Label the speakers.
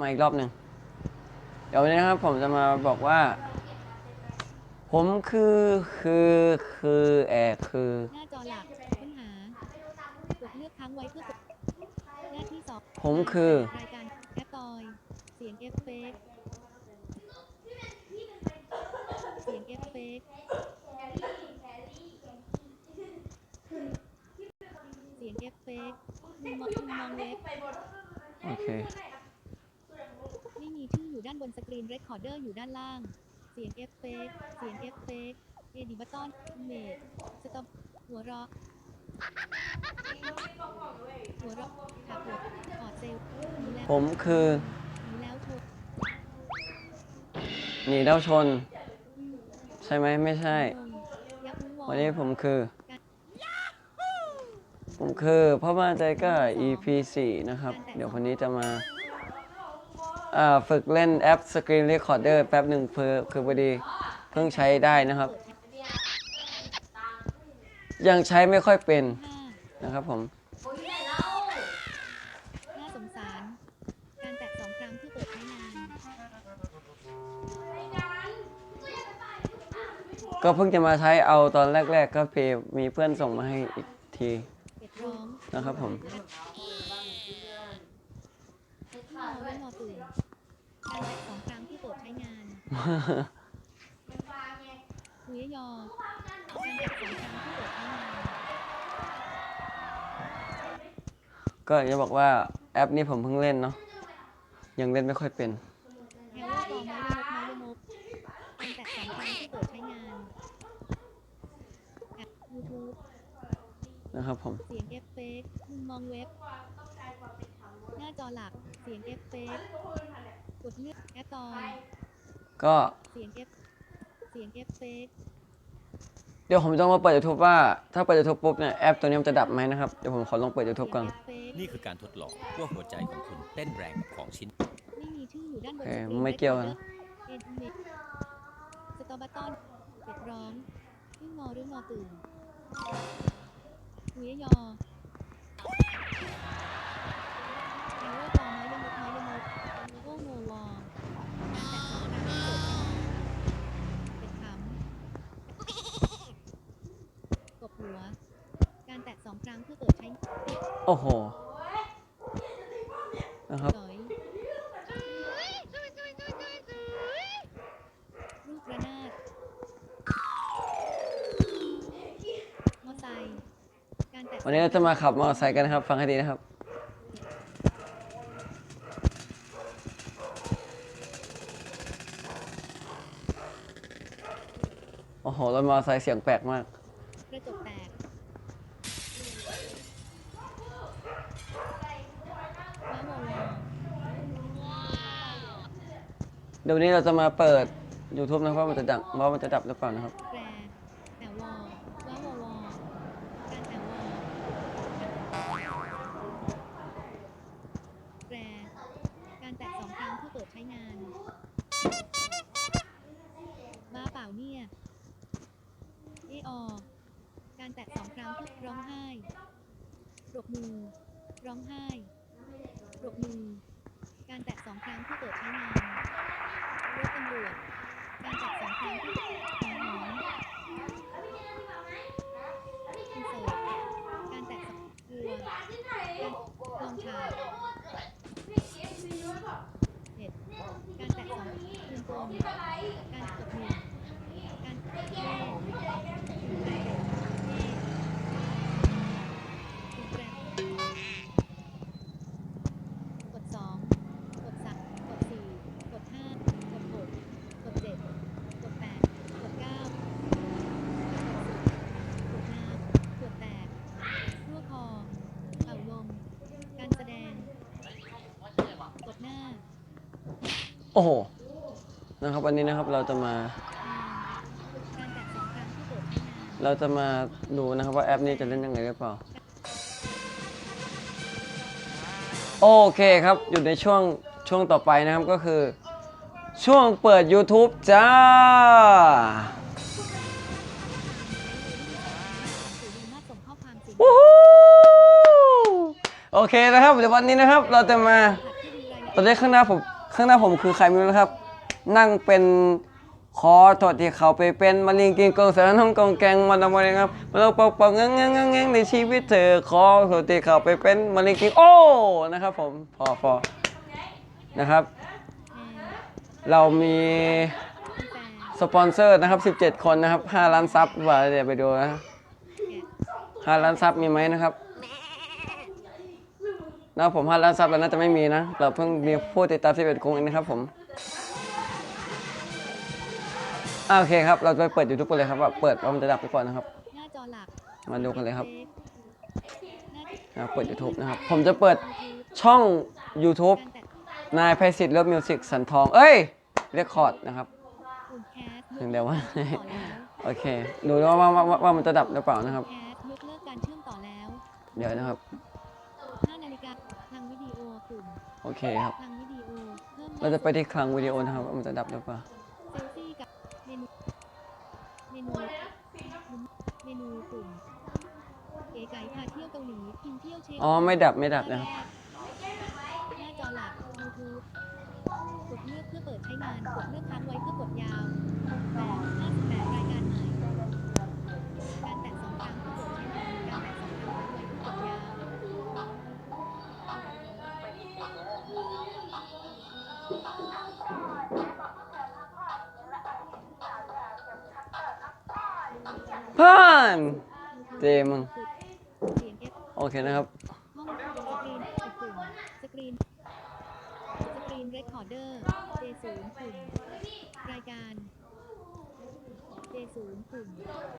Speaker 1: มาอีกรอบหนึ่งเดี๋ยววันนี้นะครับผมจะมาบอกว่า ผมคือคือคือแอกคือ
Speaker 2: หน้าจอหลักค้นหากดเลือกค้างไว้เพื่อกดหน้าที่สอง
Speaker 1: ผมคือ
Speaker 2: รายการแอปตอย เสียงเอฟเฟกต์เสียงเอฟเฟกต์เสียงเอฟเฟกต์มุมมองมุมมองเว็บ
Speaker 1: โอเค
Speaker 2: ไม่มีชื่ออยู่ด้านบนสกรีนเรคคอร์เดอร์อยู่ด้านล่าง เสียงเอฟเฟกต์เสียงเอฟเฟกต์เอดิบัตตอนเมดสต็อปหัวเราะหัวเราะขับรถถอดเซลล์หนีแล้ว
Speaker 1: ผมคือ
Speaker 2: หนีแล้วโทร
Speaker 1: หนีเด้าชน ใช่ไหมไม่ใช่
Speaker 2: งงยักษ์วอ
Speaker 1: วันนี้ผมคือ ผมคือพ่อบ้านใจกล้า EP 4 นะครับ เดี๋ยววันนี้จะมา อ่าฝึกเล่นแอป Screen Recorder แป๊บหนึ่งเพื่อคือพอดีเพิ่งใช้ได้นะครับ ยังใช้ไม่ค่อยเป็นนะครับผม
Speaker 2: น่าสงสาร การแตะสองครั้งที่เปิดไม่นาน
Speaker 1: ก็เพิ่งจะมาใช้เอาตอนแรก ๆ ก็เพมีเพื่อนส่งมาให้อีกที
Speaker 2: เป็ดร้อง
Speaker 1: นะครับผม
Speaker 2: อและนอตื่นการแตะสองครั้งเพื่อเปิดใช้งานหุยยอการแตะสองครั้งเพื่อเปิดใช้งาน
Speaker 1: ก็จะบอกว่าแอปนี้ผมเพิ่งเล่นเนาะยังเล่นไม่ค่อยเป็น
Speaker 2: แฮลโลกอไม้ยมกไม้ยมกการแตะสองครั้งเพื่อเปิดใช้งานแอปยูทูบ
Speaker 1: นะครับผม
Speaker 2: เสียงเอฟเฟกต์มุมมองเว็บ หน้าจอหลัก เสียงเอฟเฟกต์กดเลือกแอปตอย
Speaker 1: ก็
Speaker 2: เสียงเอฟเสียงเอฟเฟกต์
Speaker 1: เดี๋ยวผมจะมาเปิด YouTube ว่าถ้าเปิด YouTube ปุ๊บเนี่ยแอปตัวนี้มันจะดับไหมนะครับเดี๋ยวผมขอลองเปิด YouTube ก่อน
Speaker 2: เสียงเอฟเฟกต์
Speaker 3: นี่คือการทดลองว่าหัวใจของคุณเต้นแรงกับของชิ้น
Speaker 2: ไม่มีชื่ออยู่ด้านบน
Speaker 1: เอ่อ
Speaker 2: สกรีน
Speaker 1: ไม่เกี่ยวกัน
Speaker 2: เอ็นเมกสตอบัตตอนเป็ดร้องขึ้นงอหรืองอตื่นหุยยอแฮลโลกอไม้ยมกไม้ยมกโอ้โงวอการแตะสองครั้งเปิดใช้งานเป็ดขำกบหัว การแตะสองครั้งเพื่อเปิดใช้
Speaker 1: โอ้โหนะครับ
Speaker 2: สอยลูกระนาดมอไซค์การแตะ
Speaker 1: วันนี้เราจะมาขับมอเตอร์ไซค์กันนะครับ ฟังให้ดีนะครับ โอ้โหรถมอเตอร์ไซค์เสียงแปลกมาก
Speaker 2: กระจกแตกว้าววอวอ
Speaker 1: เดี๋ยววันนี้เราจะมาเปิด YouTube นะครับว่ามันจะดังว่ามันจะดับหรือเปล่านะครับ
Speaker 2: แกรแต่วอว้าววอวอการแต่วอแกรการแตะสองครั้งเพื่อเปิดใช้งาน บ้าเปล่าเนี่ยเอออการแตะสองครั้งเพื่อร้องไห้ปรบมือ ร้องไห้ปรบมือ การแตะสองครั้งเพื่อเปิดใช้งาน ถตำรวจการแตะสองครั้งเพื่อหอมอินเสิร์ตการแตะสองเกลือการลองฉายเห็ดการแตะสองคืนกลมการกดหนึ่งการเล่เล่คุณแกรมกดสองกดสามกดสี่กดห้ากดหกกดเจ็ดกดแปดกดเก้ากดน้ำกดแตกรั่วคอเป่าลม การแสดง กดหน้า
Speaker 1: โอ้โห นะครับวันนี้นะครับเราจะมา
Speaker 2: เรา
Speaker 1: จะมาดูนะครับว่าแอปนี้จะเล่นยังไงหรือเปล่า โอเคครับอยู่ในช่วงช่วงต่อไปนะครับก็คือ ช่วงเปิด YouTube จ้า
Speaker 2: วู้
Speaker 1: ฮู้โอเคนะครับเดี๋ยววันนี้นะครับ เราจะมาตอนนี้ข้างหน้าผม ข้างหน้าผมคือใครไม่รู้นะครับ นั่งเป็นคอถอดที่เขาไปเป็นมะเร็งกินกองสารน้องกองแกงมันทำอะไรครับมาเราเป่าเป่าเงี้ยเงี้ยเงี้ยเงี้ยในชีวิตเธอคอถอดที่เขาไปเป็นมะเร็งกินโอ้นะครับผมพอพอนะครับ เรามีสปอนเซอร์นะครับ 17 คนนะครับ 5 ล้านซับว่าเดี๋ยวไปดูนะ
Speaker 2: แกะ
Speaker 1: 5ล้านซับมีไหมนะครับ นะผม5ล้านซับแล้วน่าจะไม่มีนะ เราเพิ่งมีผู้ติดตาม11คนเองนะครับผมอ่าโอเคครับ เราไปเปิด YouTube กันเลยครับว่าเปิดว่ามันจะดับไปก่อนนะครับ
Speaker 2: หน้าจอหลัก
Speaker 1: มาดูกันเลยครับ
Speaker 2: เช็หน้า
Speaker 1: นะเปิด YouTube นะครับ ผมจะเปิดช่อง YouTube
Speaker 2: การแตะ
Speaker 1: นายไพศิษฐ์เลิฟมิวสิกสันทอง เอ้ยเรคคอร์ดนะครับ
Speaker 2: ปุ่มแคส
Speaker 1: ถึงเดี๋ยวว่า
Speaker 2: ต่อแล้ว
Speaker 1: โอเค ดูว่าว่าว่าว่ามันจะดับหรือเปล่านะครับ
Speaker 2: แคสยกเลิกการเชื่อมต่อแล้ว
Speaker 1: เดี๋ยวนะครับ
Speaker 2: โอ
Speaker 1: เคครับ
Speaker 2: ทางวิดีโอเพิ่ม
Speaker 1: เราจะไปที่คลังวิดีโอนะครับว่ามันจะดับหรือเปล่า
Speaker 2: เซลฟี่กับเมนูเมนูเมนูปุ่มเก๋ไก่พาเที่ยวเกาหลีกินเที่ยวเช็ค
Speaker 1: อ๋อไม่ดับไม่ดับนะครับา
Speaker 2: นเจ
Speaker 1: มึงโอเคนะครับ
Speaker 2: สกรีนอีกปุ่มสกรีนสกรีนเรคคอร์เดอร์ J0 ปุ่มรายการ J0 ปุ่ม